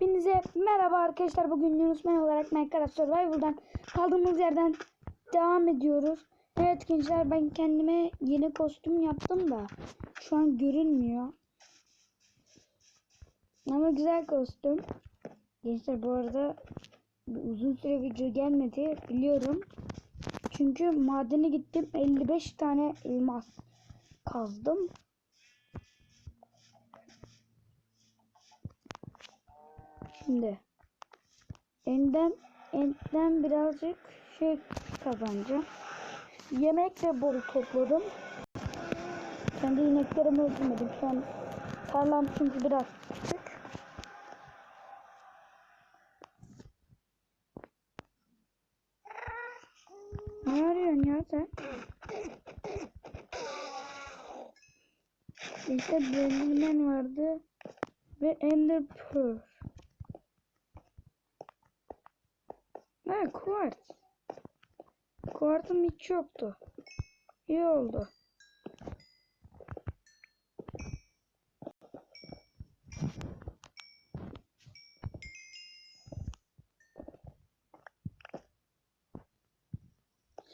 Hepinize merhaba arkadaşlar. Bugün Yunus Men olarak Minecraft Survival'dan kaldığımız yerden devam ediyoruz. Evet gençler ben kendime yeni kostüm yaptım da şu an görünmüyor. Ama güzel kostüm. Gençler bu arada uzun süre video gelmedi biliyorum. Çünkü madene gittim 55 tane elmas kazdım. Şimdi enden enden birazcık şey kazanacağım. Yemek de bol topladım. Kendi ineklerimi öldürmedim. Şu an tarlam çünkü biraz küçük. Ne arıyorsun ya sen? İşte bölümden vardı ve Ender Pearl. Ha kuart. Kuartım hiç yoktu. İyi oldu.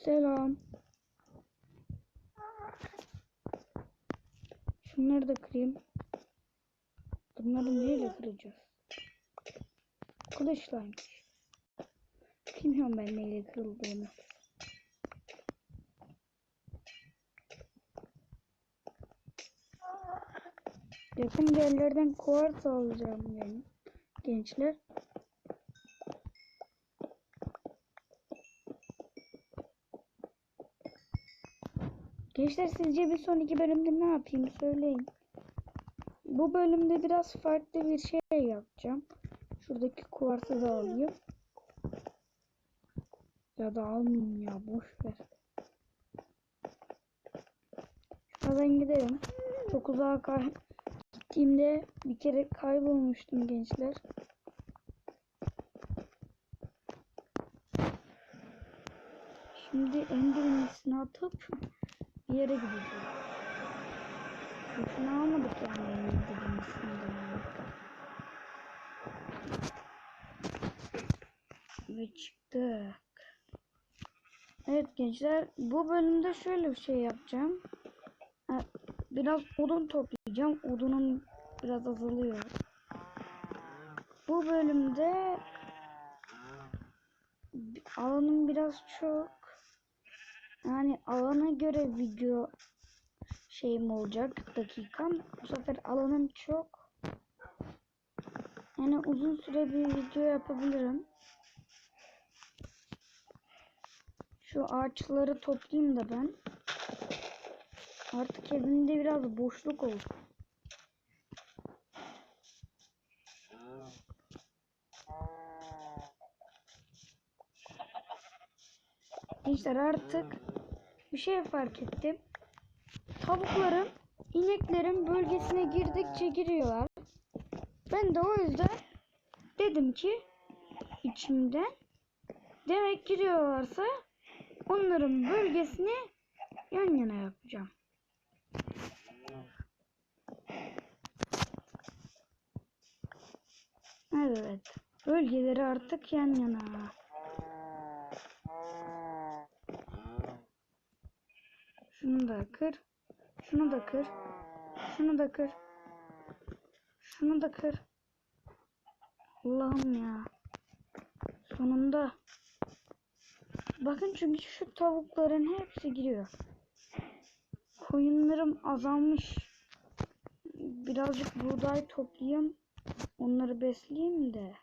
Selam. Şunları da kırayım. Bunları neyle kıracağız? Kılıçlaymış. Bilmiyorum ben neyle kırıldığını. Yakın yerlerden kuartz alacağım yani. Gençler. Gençler sizce bir sonraki bölümde ne yapayım söyleyin. Bu bölümde biraz farklı bir şey yapacağım. Şuradaki kuartı da alayım. Ya da almayayım ya boş ver. Şuradan gidelim. Çok uzağa kay gittiğimde bir kere kaybolmuştum gençler. Şimdi endirmesini atıp bir yere gideceğim. Boşuna almadık yani endirmesini de. Ve çıktık. Evet gençler bu bölümde şöyle bir şey yapacağım. Biraz odun toplayacağım. Odunum biraz azalıyor. Bu bölümde alanım biraz çok. Yani alana göre video şeyim olacak dakikam. Bu sefer alanım çok. Yani uzun süre bir video yapabilirim. Şu ağaçları toplayayım da ben. Artık evimde biraz boşluk oldu. Gençler artık bir şey fark ettim. Tavuklarım ineklerin bölgesine girdikçe giriyorlar. Ben de o yüzden dedim ki içimden demek giriyorlarsa onların bölgesini yan yana yapacağım. Evet. Bölgeleri artık yan yana. Şunu da kır. Şunu da kır. Şunu da kır. Şunu da kır. Allah'ım ya. Sonunda. Bakın çünkü şu tavukların hepsi giriyor. Koyunlarım azalmış. Birazcık buğday toplayayım. Onları besleyeyim de.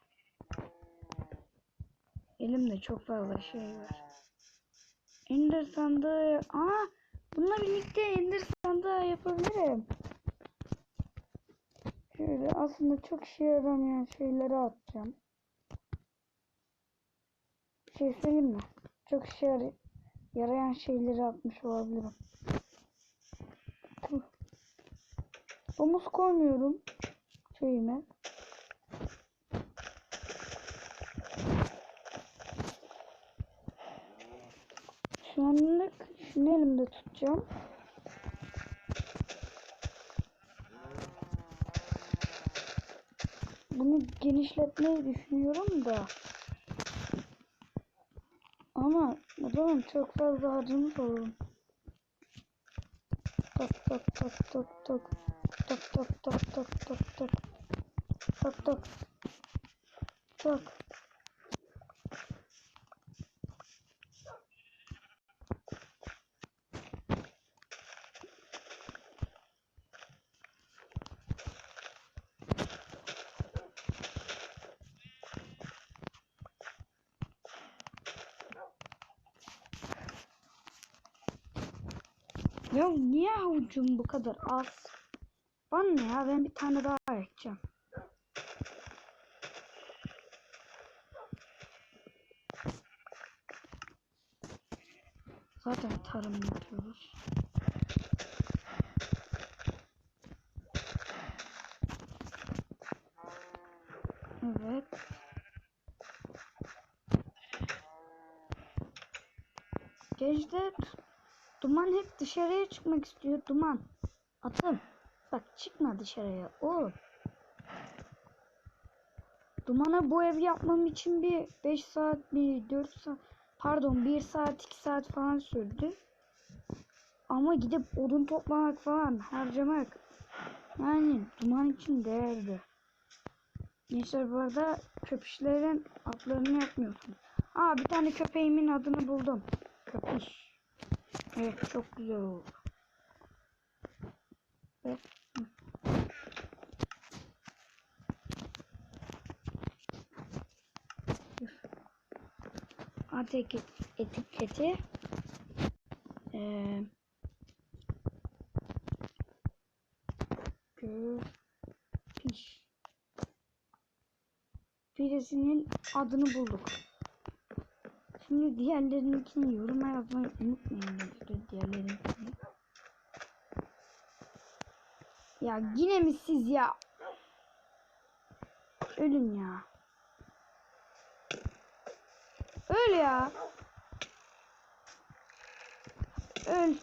Elimde çok fazla şey var. Ender sandığı. Aa, bununla birlikte Ender sandığı yapabilirim. Şöyle aslında çok işe yaramayan şeyleri atacağım. Bir şey söyleyeyim mi? Çok işe yar- yarayan şeyleri atmış olabilirim. Tüh. Domuz koymuyorum şeyime. Şu anlık şunu elimde tutacağım. bunu genişletmeyi düşünüyorum da. Ama o zaman çok fazla harcımız olur. Tok tok tok tok tok. Tok tok tok tok tok tok. Tok tok. Tok. Ya niye avucum bu kadar az? Bana ne ya ben bir tane daha ekeceğim. Zaten tarım yapıyoruz. Evet. Gençler Duman hep dışarıya çıkmak istiyor. Duman. Atım. Bak çıkma dışarıya. Oğlum. Dumana bu ev yapmam için bir 5 saat, bir 4 saat, pardon 1 saat, 2 saat falan sürdü. Ama gidip odun toplamak falan harcamak yani duman için değerli. Gençler bu arada köpüşlerin adlarını yapmıyorsunuz. Aa bir tane köpeğimin adını buldum. Köpüş. Evet çok güzel oldu. Evet. Artık etiketi ee, piş. Piresinin adını bulduk. Şimdi diğerlerinkini yoruma yazmayı unutmayın gençler diğerlerinkini. Ya yine mi siz ya? Ölün ya. Öl ya. Öl.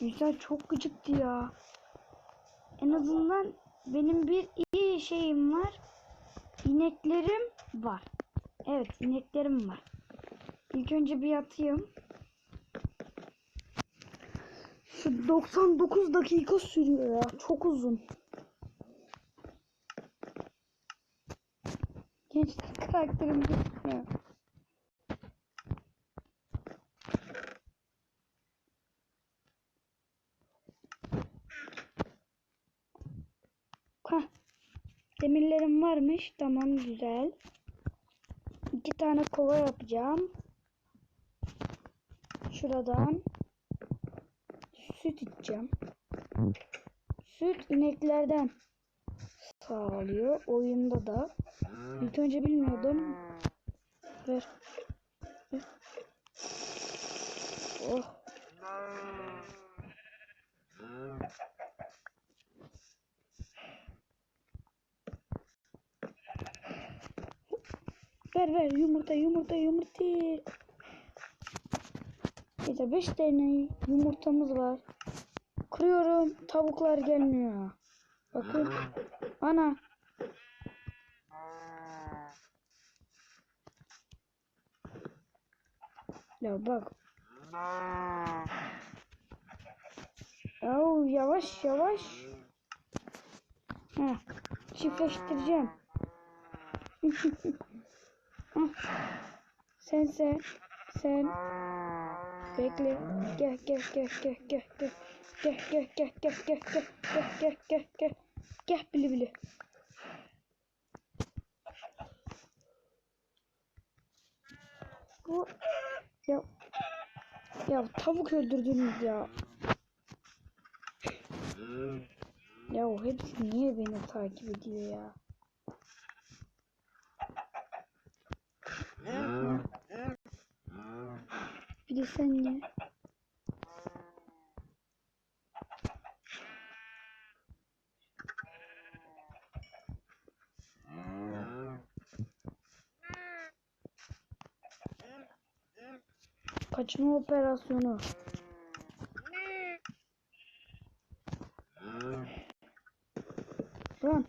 Güzel çok gıcıktı ya. En azından benim bir iyi şeyim var. İneklerim var. Evet ineklerim var. İlk önce bir yatayım. Şu 99 dakika sürüyor ya. Çok uzun. Gençler karakterim gitmiyor. Heh. Demirlerim varmış. Tamam güzel. İki tane kova yapacağım. Şuradan süt içeceğim. Süt ineklerden sağlıyor. Oyunda da. İlk önce bilmiyordum. Ver. Oh. Ver ver yumurta yumurta yumurta. İşte 5 tane yumurtamız var. Kırıyorum tavuklar gelmiyor. Bakın. Ana. Ya bak. Yahu yavaş yavaş. Heh. Çiftleştireceğim. Sen sen sen bekle gel gel gel gel gel gel gel gel gel gel gel gel gel gel gel gel gel bili bili bu ya ya tavuk öldürdünüz ya ya o hepsi niye beni takip ediyor ya bir de ya Kaçma operasyonu. Run.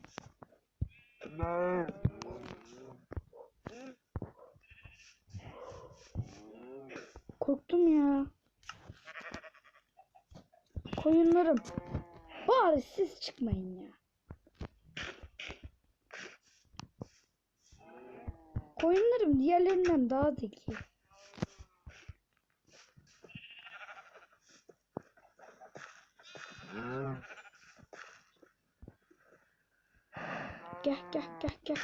Korktum ya. Koyunlarım. Bari siz çıkmayın ya. Koyunlarım diğerlerinden daha zeki. Gel gel gel gel